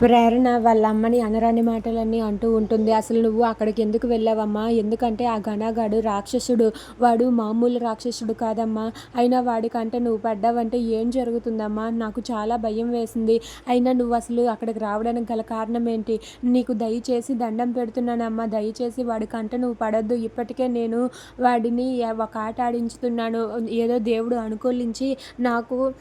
ప్రేరణ వాళ్ళ అమ్మని అనరాని మాటలన్నీ అంటూ ఉంటుంది. అసలు నువ్వు అక్కడికి ఎందుకు వెళ్ళావమ్మా? ఎందుకంటే ఆ ఘనగాడు రాక్షసుడు. వాడు మామూలు రాక్షసుడు కాదమ్మా. అయినా వాడికంటే నువ్వు పడ్డావంటే ఏం జరుగుతుందమ్మా? నాకు చాలా భయం వేసింది. అయినా నువ్వు అసలు అక్కడికి రావడానికి గల కారణం ఏంటి నీకు దయచేసి దండం పెడుతున్నానమ్మా. దయచేసి వాడికంటే నువ్వు పడద్దు. ఇప్పటికే నేను వాడిని ఒక ఆట ఆడించుతున్నాను ఏదో దేవుడు అనుకూలించి నాకు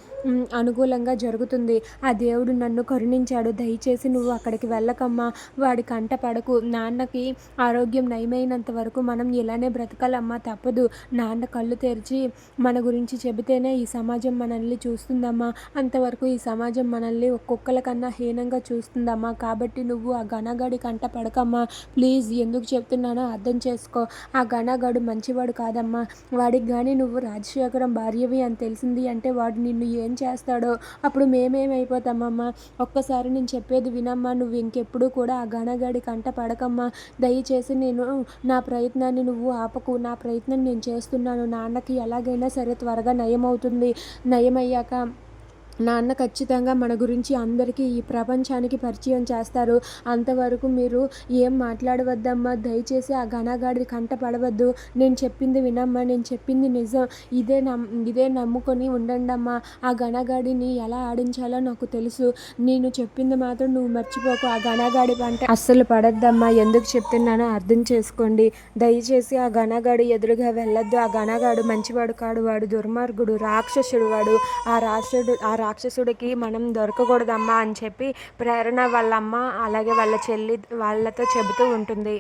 అనుకూలంగా జరుగుతుంది. ఆ దేవుడు నన్ను కరుణించాడు. దయచేసి నువ్వు అక్కడికి వెళ్ళకమ్మా వాడి కంట పడకు. నాన్నకి ఆరోగ్యం నయమైనంత వరకు మనం ఇలానే బ్రతకాలమ్మా తప్పదు. నాన్న కళ్ళు తెరిచి మన గురించి చెబితేనే ఈ సమాజం మనల్ని చూస్తుందమ్మా. అంతవరకు ఈ సమాజం మనల్ని ఒక్కొక్కల కన్నా హీనంగా చూస్తుందమ్మా. కాబట్టి నువ్వు ఆ ఘనగాడి కంట పడకమ్మా. ప్లీజ్ ఎందుకు చెప్తున్నానో అర్థం చేసుకో. ఆ ఘనగాడు మంచివాడు కాదమ్మా. వాడికి కానీ నువ్వు రాజశేఖరం భార్యవి అని తెలిసింది అంటే వాడు నిన్ను ఏం చేస్తాడో అప్పుడు మేమేమైపోతామమ్మా. ఒక్కసారి నేను చెప్పేది వినమ్మా నువ్వు ఇంకెప్పుడు కూడా ఆ గణగాడి కంట పడకమ్మా. దయచేసి నేను నా ప్రయత్నాన్ని నువ్వు ఆపకు. నా ప్రయత్నం నేను చేస్తున్నాను. నాన్నకి ఎలాగైనా సరే త్వరగా నయమవుతుంది. నయమయ్యాక నాన్న ఖచ్చితంగా మన గురించి అందరికీ ఈ ప్రపంచానికి పరిచయం చేస్తారు. అంతవరకు మీరు ఏం మాట్లాడవద్దమ్మా. దయచేసి ఆ ఘనగాడి కంట పడవద్దు. నేను చెప్పింది వినమ్మా. నేను చెప్పింది నిజం. ఇదే నమ్ ఇదే నమ్ముకొని ఉండండమ్మా. ఆ ఘనగాడిని ఎలా ఆడించాలో నాకు తెలుసు. నేను చెప్పింది మాత్రం నువ్వు మర్చిపోకు. ఆ ఘనగాడి పంట అస్సలు పడద్దమ్మా. ఎందుకు చెప్తున్నానో అర్థం చేసుకోండి. దయచేసి ఆ ఘనగాడి ఎదురుగా వెళ్ళొద్దు. ఆ ఘనగాడు మంచివాడు కాడు. వాడు దుర్మార్గుడు రాక్షసుడు వాడు. ఆ రాక్షసుడు ఆ రాక్షసుడికి మనం దొరకకూడదమ్మా అని చెప్పి ప్రేరణ వాళ్ళ అమ్మ అలాగే వాళ్ళ చెల్లి వాళ్ళతో చెబుతూ ఉంటుంది.